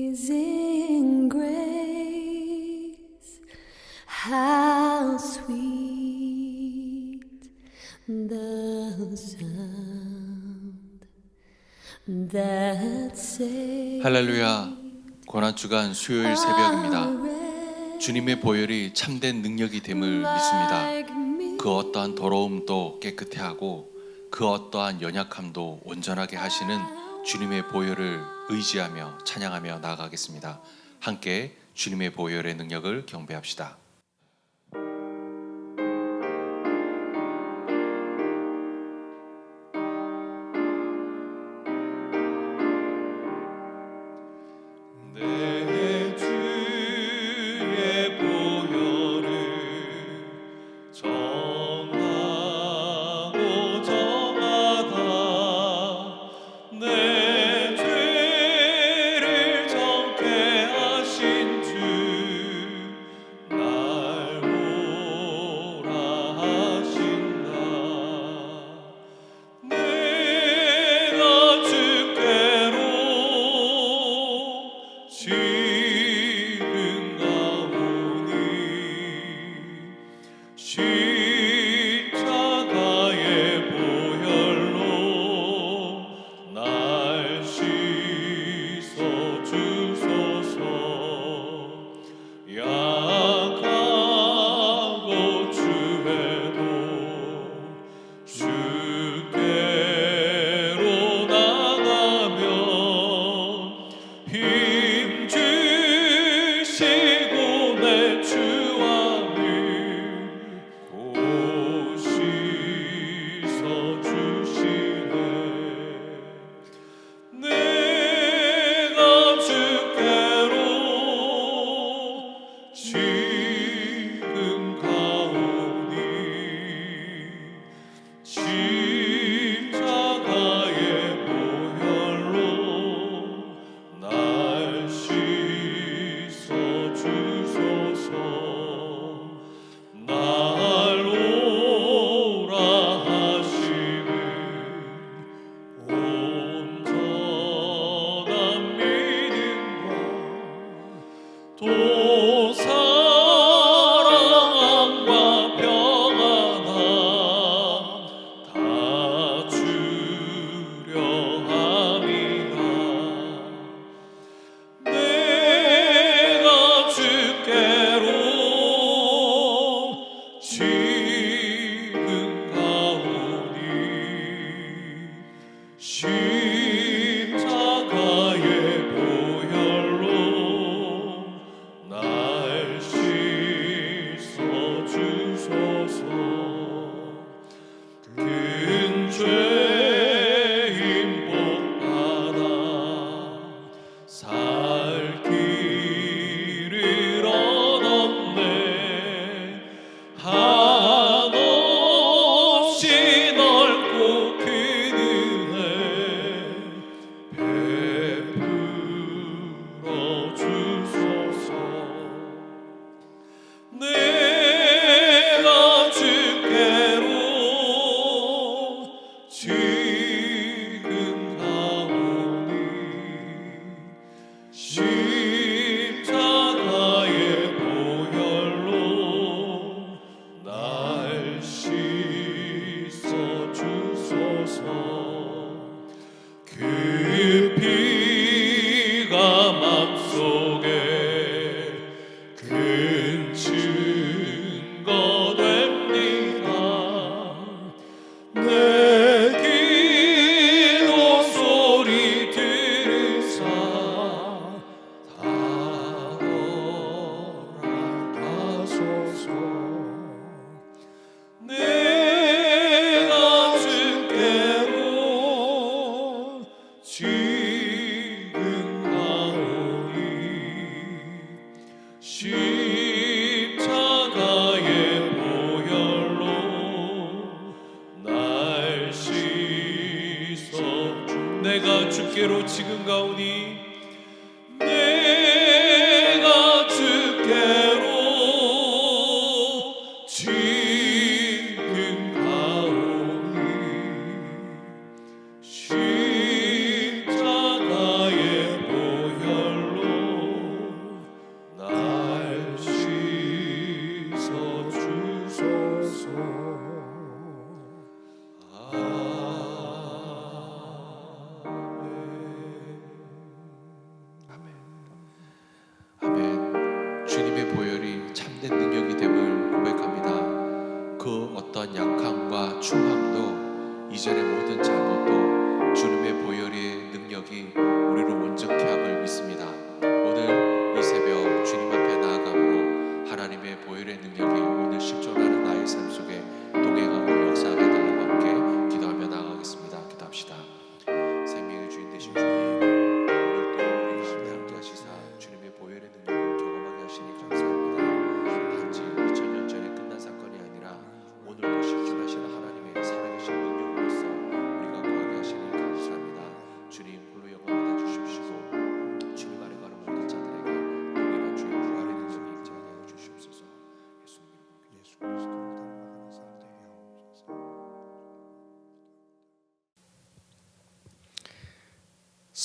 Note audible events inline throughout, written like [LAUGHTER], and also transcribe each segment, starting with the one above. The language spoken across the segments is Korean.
Amazing grace, how sweet the sound that saved 할렐루야. 고난 주간 수요일 새벽입니다. 주님의 보혈이 참된 능력이 됨을 믿습니다. 그 어떠한 더러움도 깨끗해 하고 그 어떠한 연약함도 온전하게 하시는 주님의 보혈을 의지하며 찬양하며 나아가겠습니다. 함께 주님의 보혈의 능력을 경배합시다.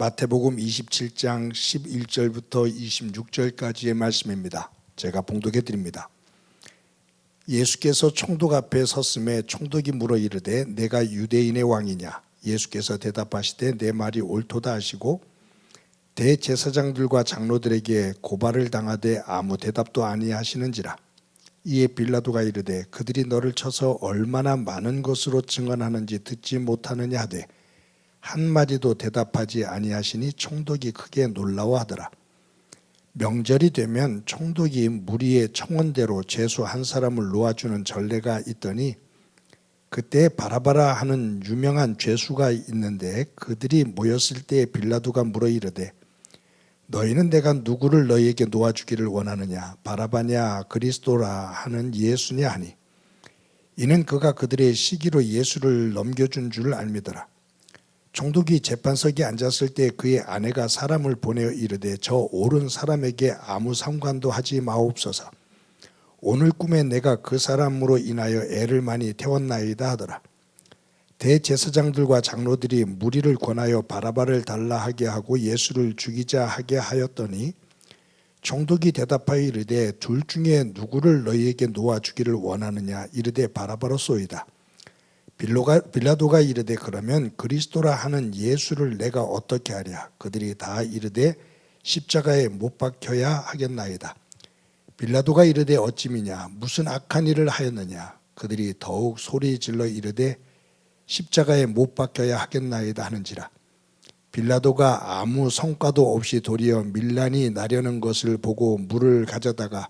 마태복음 27장 11절부터 26절까지의 말씀입니다. 제가 봉독해 드립니다. 예수께서 총독 앞에 섰음에 총독이 물어 이르되 내가 유대인의 왕이냐 예수께서 대답하시되 내 말이 옳도다 하시고 대제사장들과 장로들에게 고발을 당하되 아무 대답도 아니하시는지라 이에 빌라도가 이르되 그들이 너를 쳐서 얼마나 많은 것으로 증언하는지 듣지 못하느냐 하되 한 마디도 대답하지 아니하시니 총독이 크게 놀라워하더라. 명절이 되면 총독이 무리의 청원대로 죄수 한 사람을 놓아주는 전례가 있더니 그때 바라바라 하는 유명한 죄수가 있는데 그들이 모였을 때 빌라도가 물어 이르되 너희는 내가 누구를 너희에게 놓아주기를 원하느냐? 바라바냐 그리스도라 하는 예수냐 하니? 이는 그가 그들의 시기로 예수를 넘겨준 줄 알미더라 총독이 재판석에 앉았을 때 그의 아내가 사람을 보내어 이르되 저 옳은 사람에게 아무 상관도 하지 마옵소서. 오늘 꿈에 내가 그 사람으로 인하여 애를 많이 태웠나이다 하더라. 대제사장들과 장로들이 무리를 권하여 바라바를 달라 하게 하고 예수를 죽이자 하게 하였더니 총독이 대답하여 이르되 둘 중에 누구를 너희에게 놓아 주기를 원하느냐? 이르되 바라바로소이다 빌로가, 빌라도가 이르되 그러면 그리스도라 하는 예수를 내가 어떻게 하랴? 그들이 다 이르되 십자가에 못 박혀야 하겠나이다. 빌라도가 이르되 어찌미냐? 무슨 악한 일을 하였느냐? 그들이 더욱 소리 질러 이르되 십자가에 못 박혀야 하겠나이다 하는지라. 빌라도가 아무 성과도 없이 도리어 밀란이 나려는 것을 보고 물을 가져다가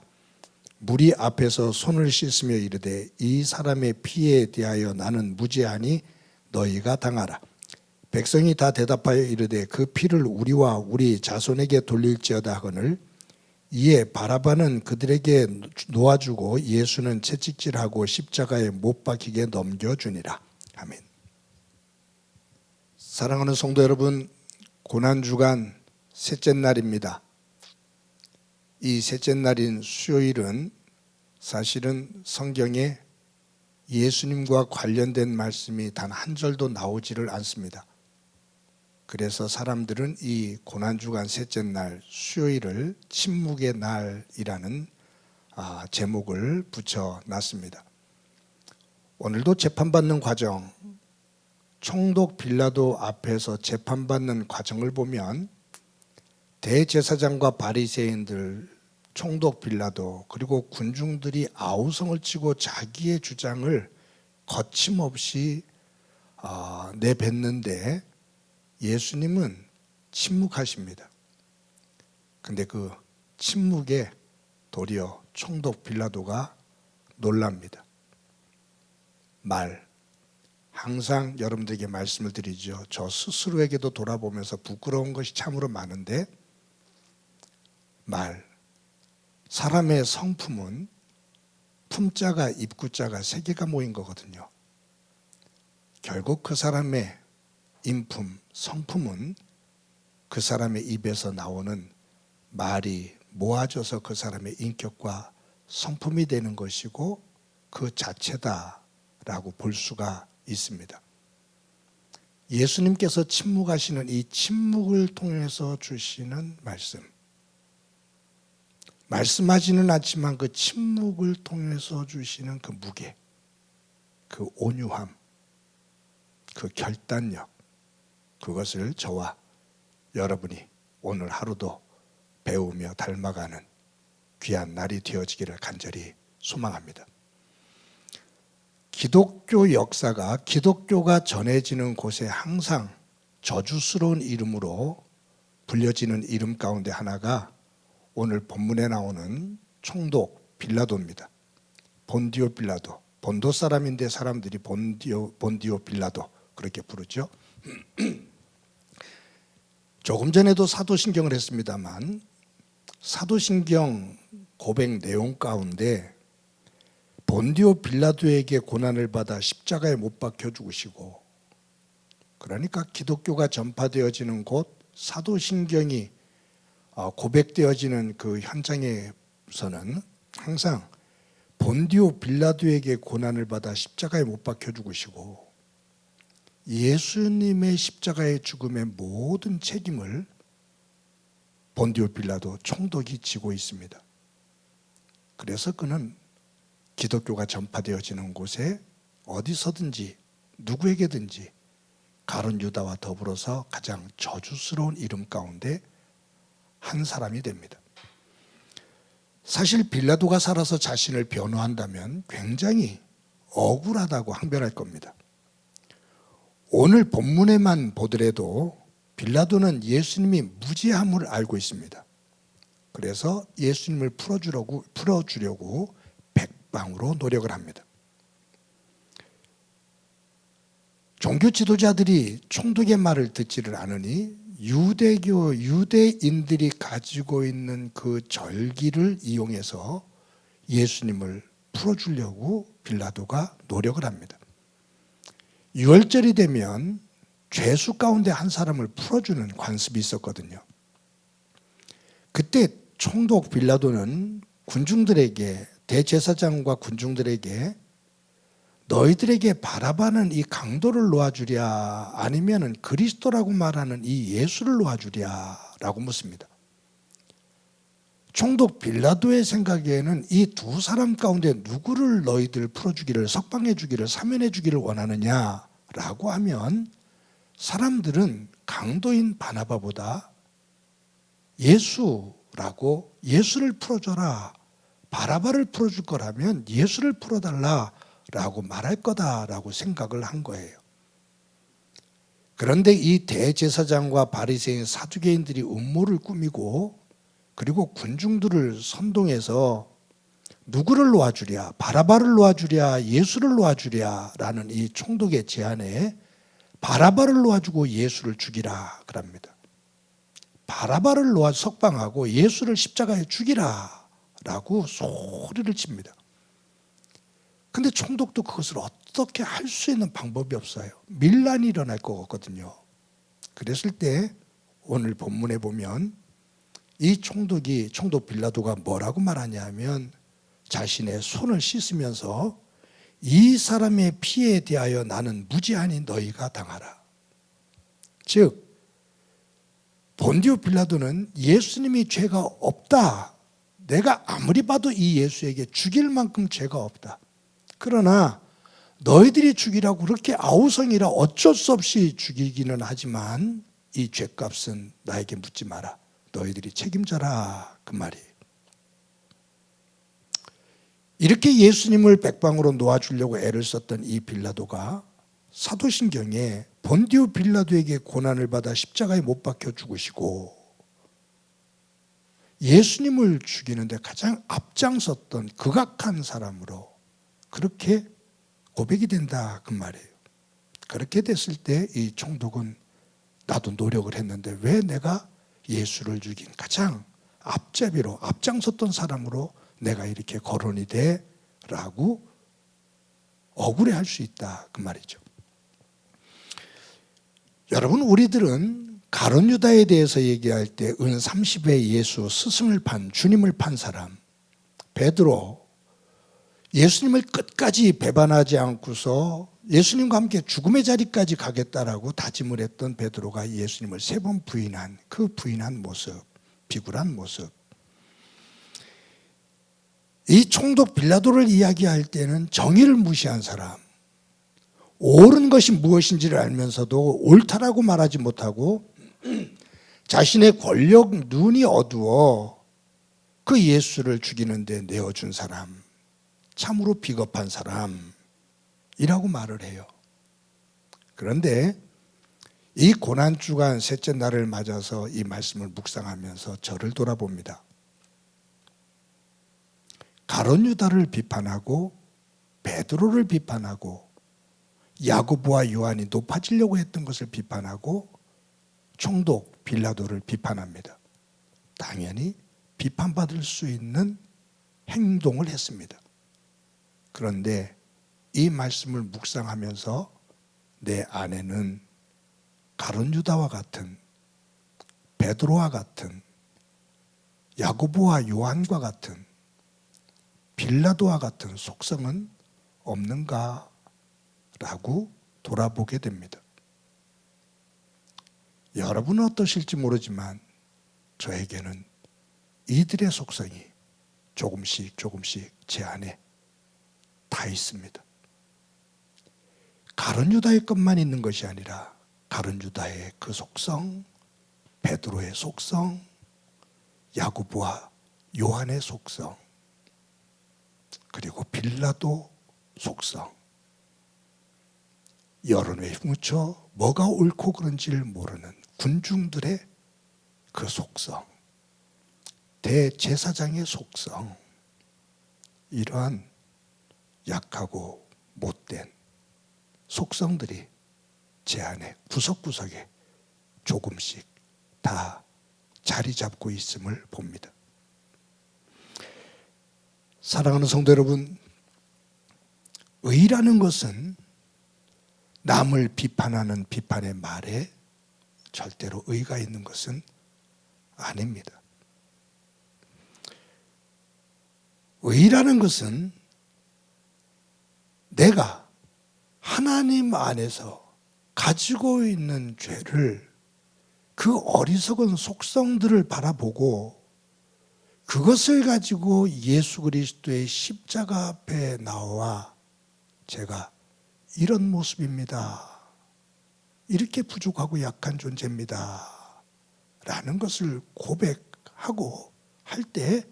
무리 앞에서 손을 씻으며 이르되 이 사람의 피에 대하여 나는 무죄하니 너희가 당하라. 백성이 다 대답하여 이르되 그 피를 우리와 우리 자손에게 돌릴지어다 하거늘 이에 바라바는 그들에게 놓아주고 예수는 채찍질하고 십자가에 못 박히게 넘겨주니라. 아멘. 사랑하는 성도 여러분 고난 주간 셋째 날입니다. 이 셋째 날인 수요일은 사실은 성경에 예수님과 관련된 말씀이 단 한 절도 나오지를 않습니다. 그래서 사람들은 이 고난 주간 셋째 날 수요일을 침묵의 날이라는 아, 제목을 붙여 놨습니다. 오늘도 재판받는 과정 총독 빌라도 앞에서 재판받는 과정을 보면 대제사장과 바리새인들 총독 빌라도 그리고 군중들이 아우성을 치고 자기의 주장을 거침없이 아, 내뱉는데 예수님은 침묵하십니다. 근데 그 침묵에 도리어 총독 빌라도가 놀랍니다. 말 항상 여러분들에게 말씀을 드리죠. 저 스스로에게도 돌아보면서 부끄러운 것이 참으로 많은데 말. 사람의 성품은 품자가 입구자가 세 개가 모인 거거든요. 결국 그 사람의 인품, 성품은 그 사람의 입에서 나오는 말이 모아져서 그 사람의 인격과 성품이 되는 것이고 그 자체다라고 볼 수가 있습니다. 예수님께서 침묵하시는 이 침묵을 통해서 주시는 말씀. 말씀하지는 않지만 그 침묵을 통해서 주시는 그 무게, 그 온유함, 그 결단력, 그것을 저와 여러분이 오늘 하루도 배우며 닮아가는 귀한 날이 되어지기를 간절히 소망합니다. 기독교 역사가 기독교가 전해지는 곳에 항상 저주스러운 이름으로 불려지는 이름 가운데 하나가 오늘 본문에 나오는 총독 빌라도입니다. 본디오 빌라도. 본도 사람인데 사람들이 본디오 본디오 빌라도 그렇게 부르죠. [CLEARS THROAT] 조금 전에도 사도신경을 했습니다만 사도신경 고백 내용 가운데 본디오 빌라도에게 고난을 받아 십자가에 못 박혀 죽으시고 그러니까 기독교가 전파되어지는 곳 사도신경이 어, 고백되어지는 그 현장에서는 항상 본디오 빌라도에게 고난을 받아 십자가에 못 박혀 죽으시고 예수님의 십자가의 죽음의 모든 책임을 본디오 빌라도 총독이 지고 있습니다. 그래서 그는 기독교가 전파되어지는 곳에 어디서든지 누구에게든지 가론 유다와 더불어서 가장 저주스러운 이름 가운데 한 사람이 됩니다. 사실 빌라도가 살아서 자신을 변호한다면 굉장히 억울하다고 항변할 겁니다. 오늘 본문에만 보더라도 빌라도는 예수님이 무지함을 알고 있습니다. 그래서 예수님을 풀어주려고 풀어주려고 백방으로 노력을 합니다. 종교 지도자들이 총독의 말을 듣지를 않으니 유대교 유대인들이 가지고 있는 그 절기를 이용해서 예수님을 풀어주려고 빌라도가 노력을 합니다. 유월절이 되면 죄수 가운데 한 사람을 풀어주는 관습이 있었거든요. 그때 총독 빌라도는 군중들에게 대제사장과 군중들에게 너희들에게 바라바는 이 강도를 놓아주랴 아니면은 그리스도라고 말하는 이 예수를 놓아주랴라고 묻습니다. 총독 빌라도의 생각에는 이 두 사람 가운데 누구를 너희들 풀어주기를 석방해주기를 사면해주기를 원하느냐라고 하면 사람들은 강도인 바나바보다 예수라고 예수를 풀어줘라 바라바를 풀어줄 거라면 예수를 풀어달라 라고 말할 거다라고 생각을 한 거예요. 그런데 이 대제사장과 바리새인 사두개인들이 음모를 꾸미고 그리고 군중들을 선동해서 누구를 놓아주랴 바라바를 놓아주랴 예수를 놓아주랴라는 이 총독의 제안에 바라바를 놓아주고 예수를 죽이라 그럽니다. 바라바를 놓아 석방하고 예수를 십자가에 죽이라라고 소리를 칩니다. 근데 총독도 그것을 어떻게 할 수 있는 방법이 없어요. 밀란이 일어날 것 같거든요. 그랬을 때 오늘 본문에 보면 이 총독이 총독 빌라도가 뭐라고 말하냐면 자신의 손을 씻으면서 이 사람의 피에 대하여 나는 무지하니 너희가 당하라. 즉 본디오 빌라도는 예수님이 죄가 없다. 내가 아무리 봐도 이 예수에게 죽일 만큼 죄가 없다. 그러나 너희들이 죽이라고 그렇게 아우성이라 어쩔 수 없이 죽이기는 하지만 이 죄값은 나에게 묻지 마라. 너희들이 책임져라. 그 말이에요. 이렇게 예수님을 백방으로 놓아주려고 애를 썼던 이 빌라도가 사도신경에 본디오 빌라도에게 고난을 받아 십자가에 못 박혀 죽으시고 예수님을 죽이는데 가장 앞장섰던 극악한 사람으로 그렇게 고백이 된다 그 말이에요. 그렇게 됐을 때 이 총독은 나도 노력을 했는데 왜 내가 예수를 죽인 가장 앞제비로 앞장섰던 사람으로 내가 이렇게 거론이 돼라고 억울해할 수 있다 그 말이죠. 여러분 우리들은 가론 유다에 대해서 얘기할 때 은 30에 예수 스승을 판 주님을 판 사람 베드로 예수님을 끝까지 배반하지 않고서 예수님과 함께 죽음의 자리까지 가겠다라고 다짐을 했던 베드로가 예수님을 세 번 부인한 그 부인한 모습, 비굴한 모습. 이 총독 빌라도를 이야기할 때는 정의를 무시한 사람, 옳은 것이 무엇인지를 알면서도 옳다라고 말하지 못하고 [CLEARS THROAT] 자신의 권력 눈이 어두워 그 예수를 죽이는데 내어준 사람, 참으로 비겁한 사람이라고 말을 해요. 그런데 이 고난 주간 셋째 날을 맞아서 이 말씀을 묵상하면서 저를 돌아봅니다. 가론 유다를 비판하고 베드로를 비판하고 야고보와 요한이 높아지려고 했던 것을 비판하고 총독 빌라도를 비판합니다. 당연히 비판받을 수 있는 행동을 했습니다. 그런데 이 말씀을 묵상하면서 내 안에는 가론 유다와 같은 베드로와 같은 야고보와 요한과 같은 빌라도와 같은 속성은 없는가라고 돌아보게 됩니다. 여러분은 어떠실지 모르지만 저에게는 이들의 속성이 조금씩 조금씩 제 안에 다 있습니다. 가론 유다의 것만 있는 것이 아니라 가론 유다의 그 속성, 베드로의 속성, 야고보와 요한의 속성, 그리고 빌라도 속성. 여론에 묻혀 뭐가 옳고 그른지를 모르는 군중들의 그 속성, 대제사장의 속성, 이러한 약하고 못된 속성들이 제 안에 구석구석에 조금씩 다 자리 잡고 있음을 봅니다. 사랑하는 성도 여러분, 의라는 것은 남을 비판하는 비판의 말에 절대로 의가 있는 것은 아닙니다. 의라는 것은 내가 하나님 안에서 가지고 있는 죄를 그 어리석은 속성들을 바라보고 그것을 가지고 예수 그리스도의 십자가 앞에 나와 제가 이런 모습입니다. 이렇게 부족하고 약한 존재입니다. 라는 것을 고백하고 할 때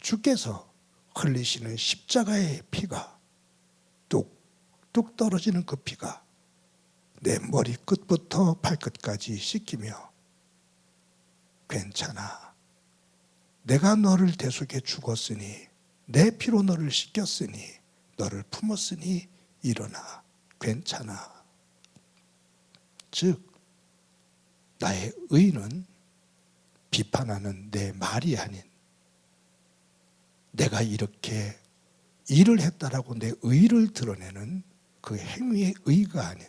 주께서 흘리시는 십자가의 피가 뚝뚝 떨어지는 그 피가 내 머리 끝부터 발끝까지 씻기며 괜찮아. 내가 너를 대속해 죽었으니 내 피로 너를 씻겼으니 너를 품었으니 일어나. 괜찮아. 즉 나의 의는 비판하는 내 말이 아닌 내가 이렇게 일을 했다라고 내 의를 드러내는 그 행위의 의가 아닌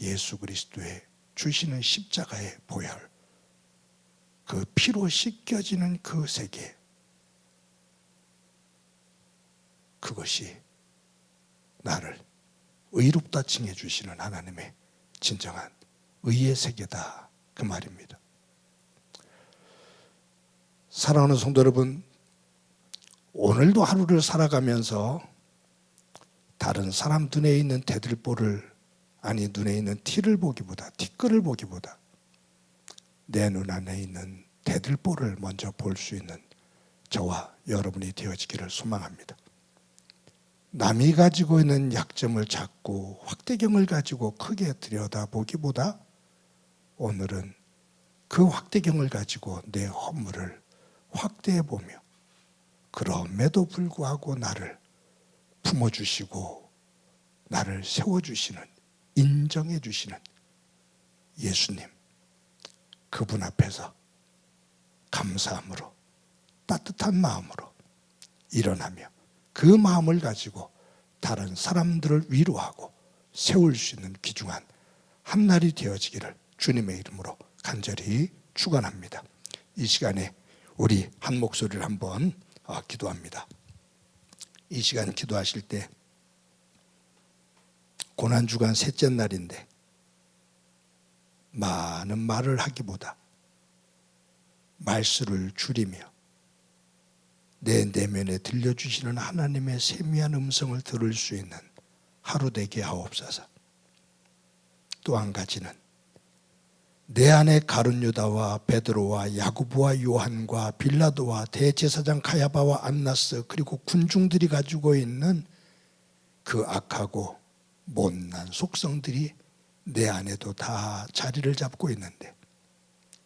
예수 그리스도의 주시는 십자가의 보혈, 그 피로 씻겨지는 그 세계, 그것이 나를 의롭다 칭해 주시는 하나님의 진정한 의의 세계다 그 말입니다. 사랑하는 성도 여러분, 오늘도 하루를 살아가면서 다른 사람 눈에 있는 대들보를 아니 눈에 있는 티를 보기보다 티끌을 보기보다 내 눈 안에 있는 대들보를 먼저 볼 수 있는 저와 여러분이 되어지기를 소망합니다. 남이 가지고 있는 약점을 찾고 확대경을 가지고 크게 들여다보기보다 오늘은 그 확대경을 가지고 내 허물을 확대해 보며 그럼에도 불구하고 나를 품어주시고 나를 세워주시는 인정해 주시는 예수님 그분 앞에서 감사함으로 따뜻한 마음으로 일어나며 그 마음을 가지고 다른 사람들을 위로하고 세울 수 있는 귀중한 한 날이 되어지기를 주님의 이름으로 간절히 축원합니다. 이 시간에 우리 한 목소리를 한번 어, 기도합니다. 이 시간 기도하실 때 고난 주간 셋째 날인데 많은 말을 하기보다 말수를 줄이며 내 내면에 들려주시는 하나님의 세미한 음성을 들을 수 있는 하루 되게 하옵소서. 또 한 가지는 내 안에 가룟 유다와 베드로와 야고보와 요한과 빌라도와 대제사장 가야바와 안나스 그리고 군중들이 가지고 있는 그 악하고 못난 속성들이 내 안에도 다 자리를 잡고 있는데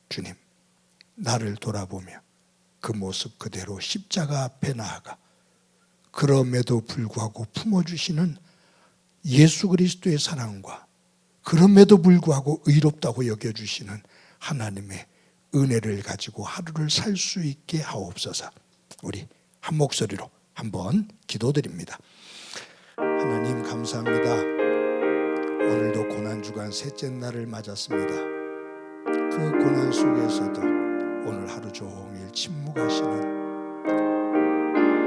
주님 나를 돌아보며 그 모습 그대로 십자가 앞에 나아가 그럼에도 불구하고 품어주시는 예수 그리스도의 사랑과 그럼에도 불구하고 의롭다고 여겨주시는 하나님의 은혜를 가지고 하루를 살 수 있게 하옵소서. 우리 한 목소리로 한번 기도드립니다. 하나님 감사합니다. 오늘도 고난 주간 셋째 날을 맞았습니다. 그 고난 속에서도 오늘 하루 종일 침묵하시는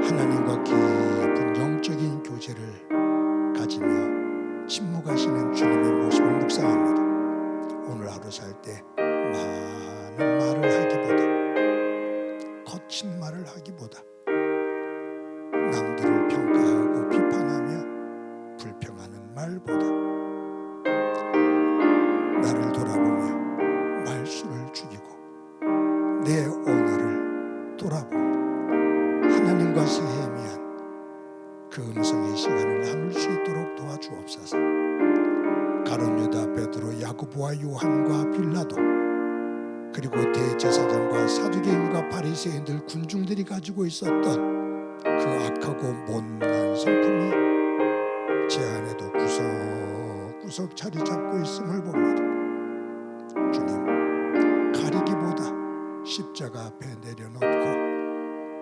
하나님과 깊은 영 구석구석 자리 잡고 있음을 봅니다. 주님 가리기보다 십자가 앞에 내려놓고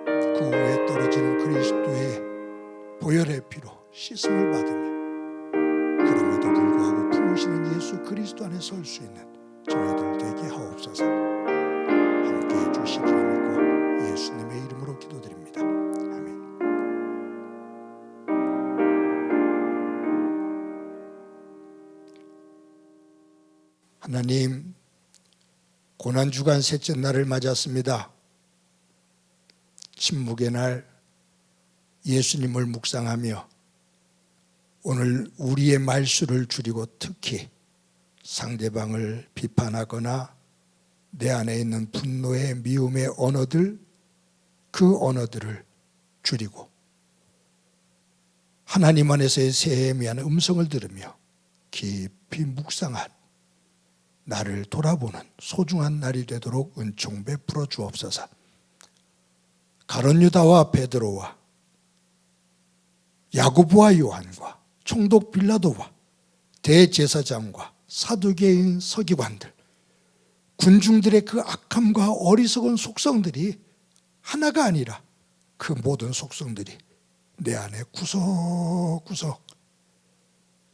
그 위에 떨어지는 그리스도의 보혈의 피로 씻음을 받으며 그럼에도 불구하고 품으시는 예수 그리스도 안에 설 수 있는 저희들 되게 하옵소서 고난주간 셋째 날을 맞았습니다. 침묵의 날 예수님을 묵상하며 오늘 우리의 말수를 줄이고 특히 상대방을 비판하거나 내 안에 있는 분노의 미움의 언어들 그 언어들을 줄이고 하나님 안에서의 세미한 음성을 들으며 깊이 묵상한 나를 돌아보는 소중한 날이 되도록 은총 베풀어 주옵소서. 가론 유다와 베드로와 야고보와 요한과 총독 빌라도와 대제사장과 사두개인 서기관들 군중들의 그 악함과 어리석은 속성들이 하나가 아니라 그 모든 속성들이 내 안에 구석구석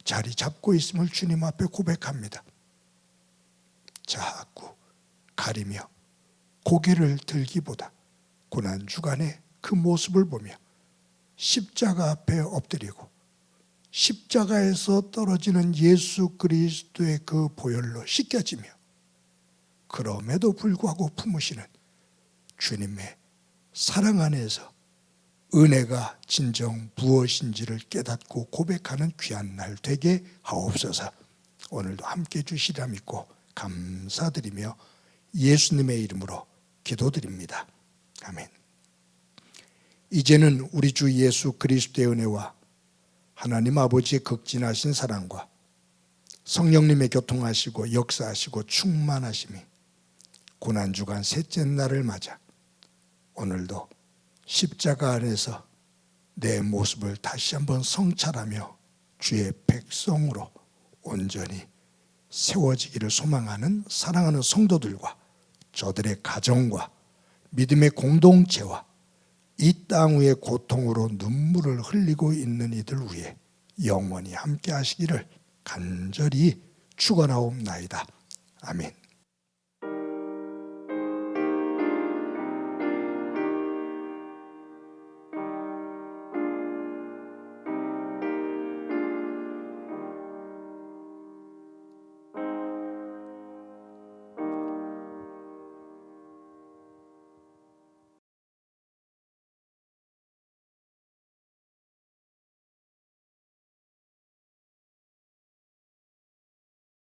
자리 잡고 있음을 주님 앞에 고백합니다. 자꾸 가리며 고개를 들기보다 고난 주간에 그 모습을 보며 십자가 앞에 엎드리고 십자가에서 떨어지는 예수 그리스도의 그 보혈로 씻겨지며 그럼에도 불구하고 품으시는 주님의 사랑 안에서 은혜가 진정 무엇인지를 깨닫고 고백하는 귀한 날 되게 하옵소서. 오늘도 함께 주시라 믿고 감사드리며 예수님의 이름으로 기도드립니다. 아멘. 이제는 우리 주 예수 그리스도의 은혜와 하나님 아버지의 극진하신 사랑과 성령님의 교통하시고 역사하시고 충만하심이 고난 주간 셋째 날을 맞아 오늘도 십자가 안에서 내 모습을 다시 한번 성찰하며 주의 백성으로 온전히 세워지기를 소망하는 사랑하는 성도들과 저들의 가정과 믿음의 공동체와 이 땅 위의 고통으로 눈물을 흘리고 있는 이들 위해 영원히 함께 하시기를 간절히 축원하옵나이다. 아멘.